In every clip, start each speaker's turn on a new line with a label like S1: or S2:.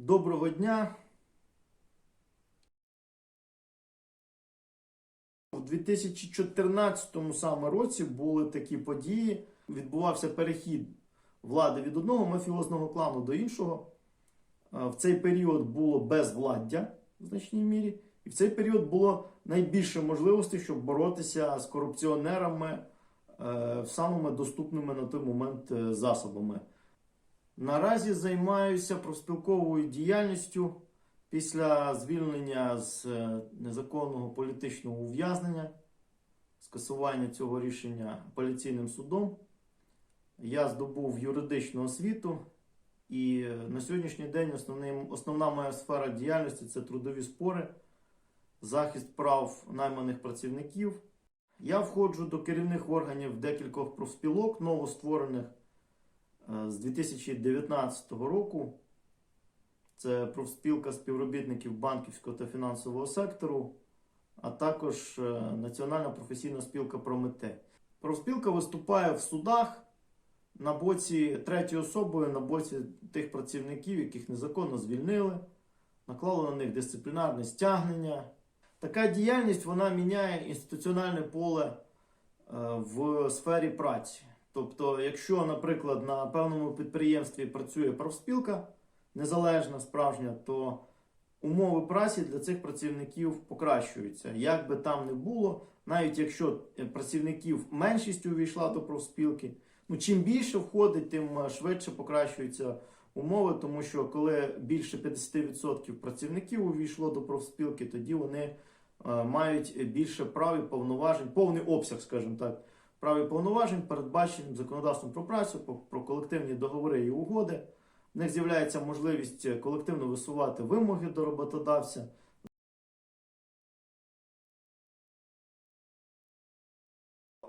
S1: Доброго дня. У 2014 саме році були такі події. Відбувався перехід влади від одного мафіозного клану до іншого. Е, В цей період було безвладдя в значній мірі, і в цей період було найбільше можливостей, щоб боротися з корупціонерами е, самими доступними на той момент е, засобами. Наразі займаюся профспілковою діяльністю після звільнення з е, незаконного політичного ув'язнення, скасування цього рішення апеляційним судом. Я здобув юридичну освіту, і е, на сьогоднішній день основним, основна моя сфера діяльності це трудові спори, захист прав найманих працівників. Я входжу до керівних органів декількох профспілок, новостворених з 2019 року. Це профспілка співробітників банківського та фінансового сектору, а також е, Національна професійна спілка Прометей. Профспілка виступає в судах на боці третьої особи, на боці тих працівників, яких незаконно звільнили, наклали на них дисциплінарне стягнення. Така діяльність вона міняє інституціональне поле е, в сфері праці. Тобто, якщо, наприклад, на певному підприємстві працює профспілка незалежна, справжня, то умови праці для цих працівників покращуються. Як би там не було, навіть якщо е, працівників меншість увійшла до профспілки, ну чим більше входить, тим е, швидше покращуються умови, тому що коли більше 50% працівників увійшло до профспілки, тоді вони е, мають більше прав і повноважень, повний обсяг, скажімо так, прав і повноважень, передбаченим законодавством про працю, про- колективні договори і угоди. В них з'являється можливість колективно висувати вимоги до роботодавця.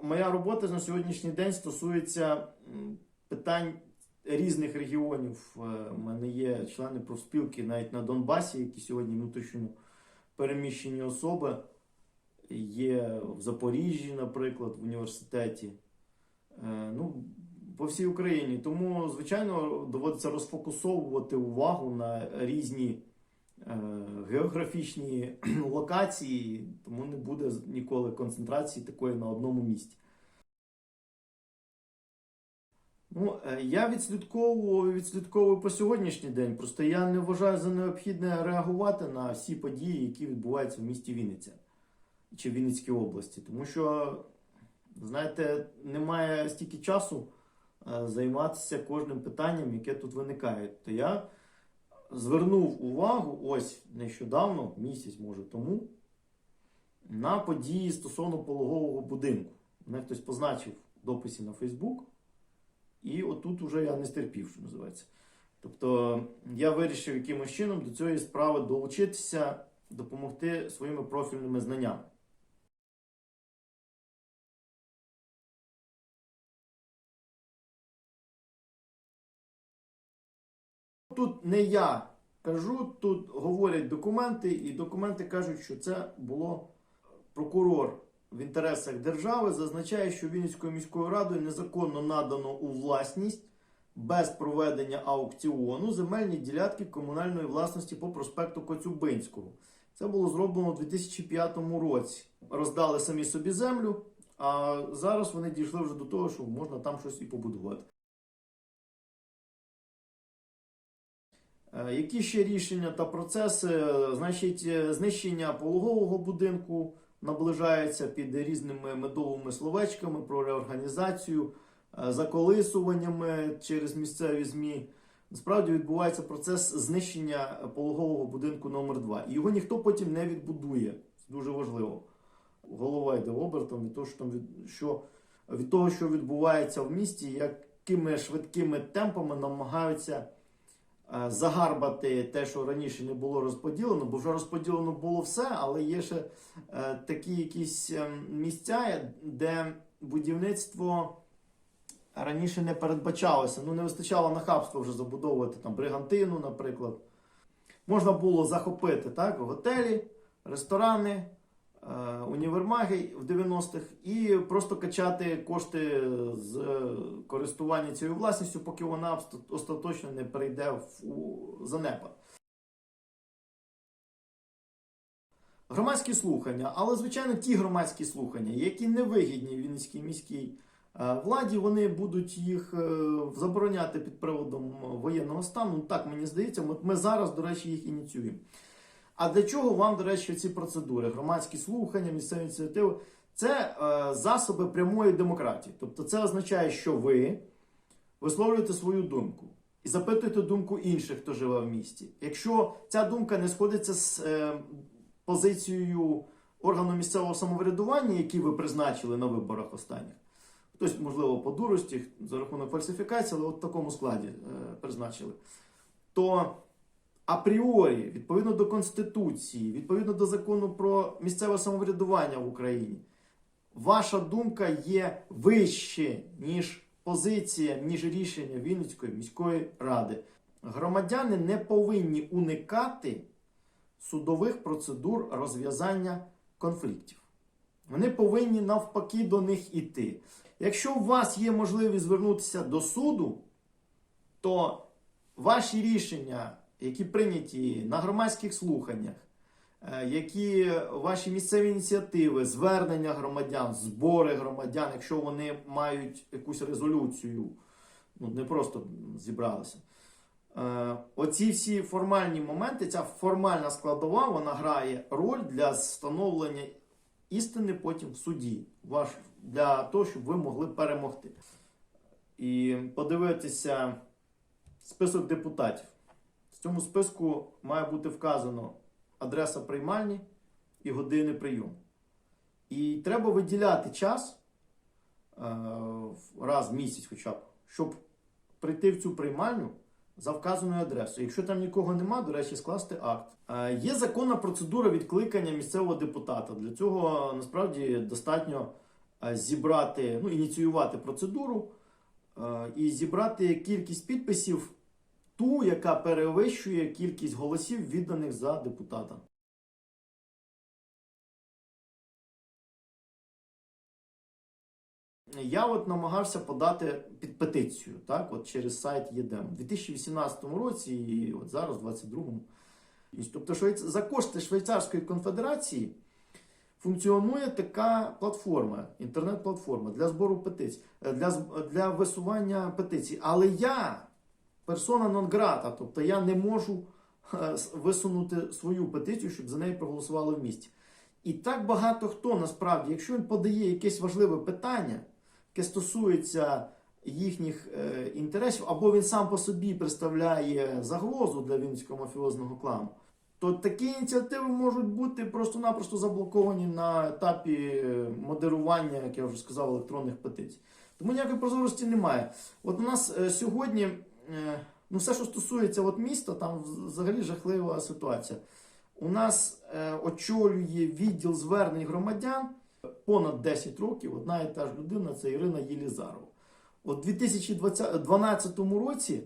S1: Моя робота на сьогоднішній день стосується питань різних регіонів. Е, У мене є члени профспілки навіть на Донбасі, які сьогодні внутрішньо переміщені особи. Є в Запоріжжі, наприклад, в університеті. Е, Ну, по всій Україні. Тому, звичайно, доводиться розфокусовувати увагу на різні е, географічні локації, тому не буде ніколи концентрації такої на одному місці. Ну, е, я відслідковую, відслідковую по сьогоднішній день. Просто я не вважаю за необхідне реагувати на всі події, які відбуваються в місті Вінниця чи Вінницькій області. Тому що, знаєте, немає стільки часу е, займатися кожним питанням, яке тут виникає. То я звернув увагу ось нещодавно, місяць може тому, на події стосовно пологового будинку. Мене хтось позначив в дописі на Фейсбук, і отут уже я не стерпів, що називається. Тобто я вирішив якимось чином до цієї справи долучитися, допомогти своїми профільними знаннями. Тут не я кажу, тут говорять документи, і документи кажуть, що це було прокурор в інтересах держави, зазначає, що Вінницькою міською радою незаконно надано у власність без проведення аукціону земельні ділянки комунальної власності по проспекту Коцюбинського. Це було зроблено у 2005 році. Роздали самі собі землю, а зараз вони дійшли вже до того, що можна там щось і побудувати. Які ще рішення та процеси? Е, Значить, е, знищення пологового будинку наближається під різними медовими словечками про реорганізацію, е, заколисуваннями через місцеві ЗМІ. Насправді відбувається процес знищення пологового будинку номер 2 І його ніхто потім не відбудує. Це дуже важливо. Голова йде обертом від того, що там від, що, від того, що відбувається в місті, якими швидкими темпами намагаються е, загарбати те, що раніше не було розподілено, бо вже розподілено було все, але є ще е, такі якісь е, місця, де будівництво раніше не передбачалося. Ну, не вистачало нахабства вже забудовувати там бригантину, наприклад. Можна було захопити так, готелі, ресторани, е, Е, універмаги в 90-х і просто качати кошти з е, користування цією власністю, поки вона остаточно не перейде в занепад. Громадські слухання, але, звичайно, ті громадські слухання, які не вигідні Вінницькій міській е, владі, вони будуть їх забороняти під приводом воєнного стану. Ну, так мені здається, ми зараз, до речі, їх ініціюємо. А для чого вам, до речі, ці процедури? Громадські слухання, місцеві ініціативи це е, засоби прямої демократії. Тобто, це означає, що ви висловлюєте свою думку і запитуєте думку інших, хто живе в місті. Якщо ця думка не сходиться з е, позицією органу місцевого самоврядування, який ви призначили на виборах останніх, хтось, можливо, по дурості за рахунок фальсифікації, але от в такому складі е, призначили, то апріорі, відповідно до Конституції, відповідно до закону про місцеве самоврядування в Україні, ваша думка є вище, ніж позиція, ніж рішення Вінницької міської ради. Громадяни не повинні уникати судових процедур розв'язання конфліктів. Вони повинні навпаки до них іти. Якщо у вас є можливість звернутися до суду, то ваші рішення, які прийняті на громадських слуханнях, е, які ваші місцеві ініціативи, звернення громадян, збори громадян, якщо вони мають якусь резолюцію, ну не просто зібралися. Е, Оці всі формальні моменти, ця формальна складова, вона грає роль для встановлення істини потім в суді, ваш, для того, щоб ви могли перемогти. І подивитися список депутатів. В цьому списку має бути вказано адреса приймальні і години прийому. І треба виділяти час е, раз в місяць, хоча б, щоб прийти в цю приймальню за вказаною адресою. Якщо там нікого нема, до речі, скласти акт. Е, Є законна процедура відкликання місцевого депутата. Для цього насправді достатньо е, зібрати, ну, ініціювати процедуру і зібрати кількість підписів, ту, яка перевищує кількість голосів, відданих за депутата. Я от намагався подати під петицію, так, от через сайт ЄДЕМ у 2018 році і от зараз, в 2022. Тобто, за кошти Швейцарської конфедерації функціонує така платформа, інтернет-платформа для збору петицій, е, для, для висування петицій. Але я персона нон грата, тобто я не можу е, висунути свою петицію, щоб за неї проголосували в місті. І так багато хто насправді, якщо він подає якесь важливе питання, яке стосується їхніх е, інтересів, або він сам по собі представляє загрозу для Вінницького мафіозного клану, то такі ініціативи можуть бути просто-напросто заблоковані на етапі е, модерування, як я вже сказав, електронних петицій. Тому ніякої прозорості немає. От у нас е, сьогодні, ну все, що стосується от міста, там взагалі жахлива ситуація. У нас е, очолює відділ звернень громадян понад 10 років. Одна і та ж людина це Ірина Єлізарова. У 2012 році,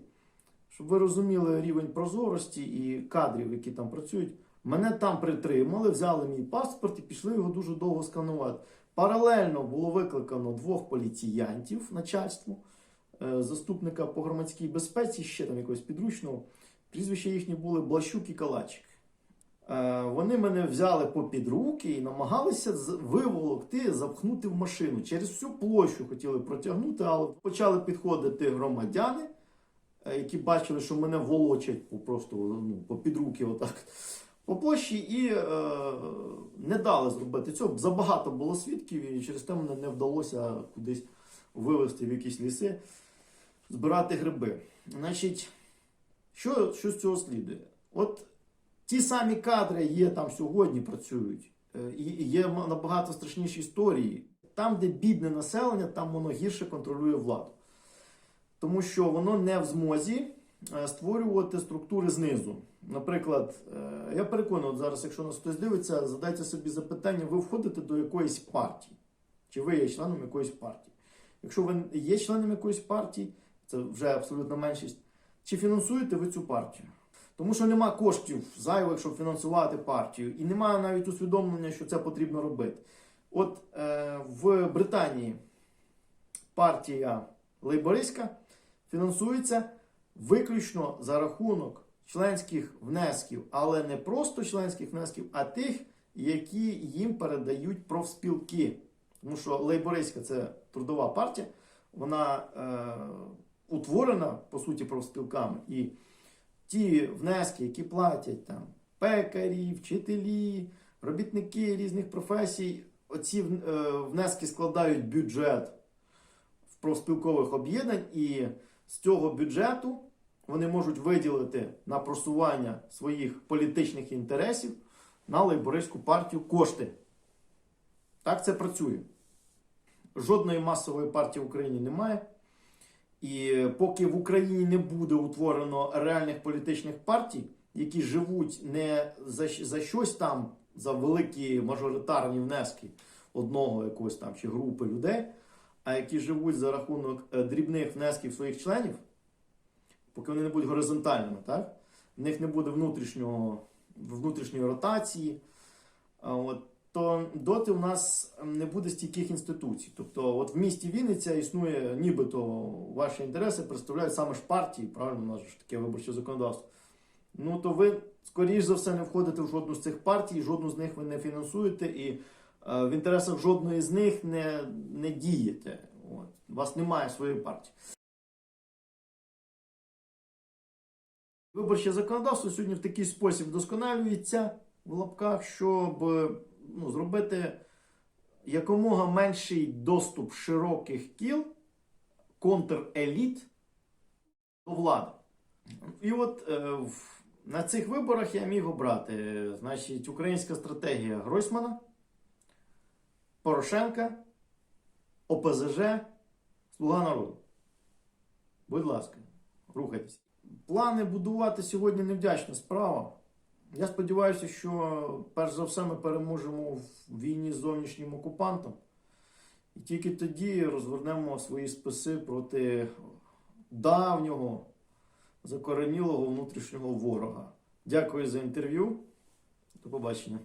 S1: щоб ви розуміли рівень прозорості і кадрів, які там працюють, мене там притримали, взяли мій паспорт і пішли його дуже довго сканувати. Паралельно було викликано двох поліціянтів начальству, е, заступника по громадській безпеці, ще там якогось підручного. Прізвища їхні були Блащук і Калачик. Е, Вони мене взяли попід руки і намагалися виволокти, запхнути в машину. Через всю площу хотіли протягнути, але почали підходити громадяни, е, які бачили, що мене волочать просто ну, попід руки отак по площі, і е, не дали зробити цього. Забагато було свідків, і через те мене не вдалося кудись вивезти в якісь ліси, збирати гриби. Значить, що, що з цього слідує? От Ті самі кадри є там сьогодні, працюють. Е, І є набагато страшніші історії. Там, де бідне населення, там воно гірше контролює владу. Тому що воно не в змозі е, створювати структури знизу. Наприклад, е, я переконаний, зараз, якщо нас хтось дивиться, задайте собі запитання, ви входите до якоїсь партії, чи ви є членом якоїсь партії. Якщо ви є членом якоїсь партії, це вже абсолютно меншість, чи фінансуєте ви цю партію? Тому що нема коштів зайвих, щоб фінансувати партію, і немає навіть усвідомлення, що це потрібно робити. От е, в Британії партія лейбористська фінансується виключно за рахунок членських внесків, але не просто членських внесків, а тих які їм передають профспілки. Тому що лейбористська це трудова партія, вона е, утворена по суті профспілками. І ті внески, які платять там пекарі, вчителі, робітники різних професій, оці е, внески складають бюджет в профспілкових об'єднань, і з цього бюджету вони можуть виділити на просування своїх політичних інтересів на лейбористську партію кошти. Так це працює. Жодної масової партії в Україні немає. І поки в Україні не буде утворено реальних політичних партій, які живуть не за, за щось там, за великі мажоритарні внески одного якогось там чи групи людей, а які живуть за рахунок е, дрібних внесків своїх членів, поки вони не будуть горизонтальними, так? в них не буде внутрішнього, внутрішньої ротації. От, то доти у нас не буде стійких інституцій. Тобто, от в місті Вінниця існує, нібито ваші інтереси представляють саме ж партії, правильно, у нас ж таке виборче законодавство. Ну то ви, скоріш за все, не входите в жодну з цих партій, жодну з них ви не фінансуєте, і е, в інтересах жодної з них не, не дієте. От. У вас немає своєї партії. Виборче законодавство сьогодні в такий спосіб вдосконалюється в лапках, щоб ну, зробити якомога менший доступ широких кіл, контреліт до влади. І от е, на цих виборах я міг обрати значить, українська стратегія Гройсмана, Порошенка, ОПЗЖ, Слуга народу. Будь ласка, рухайтесь. Плани будувати сьогодні невдячна справа. Я сподіваюся, що перш за все ми переможемо в війні з зовнішнім окупантом. І тільки тоді розвернемо свої списи проти давнього закоренілого внутрішнього ворога. Дякую за інтерв'ю. До побачення.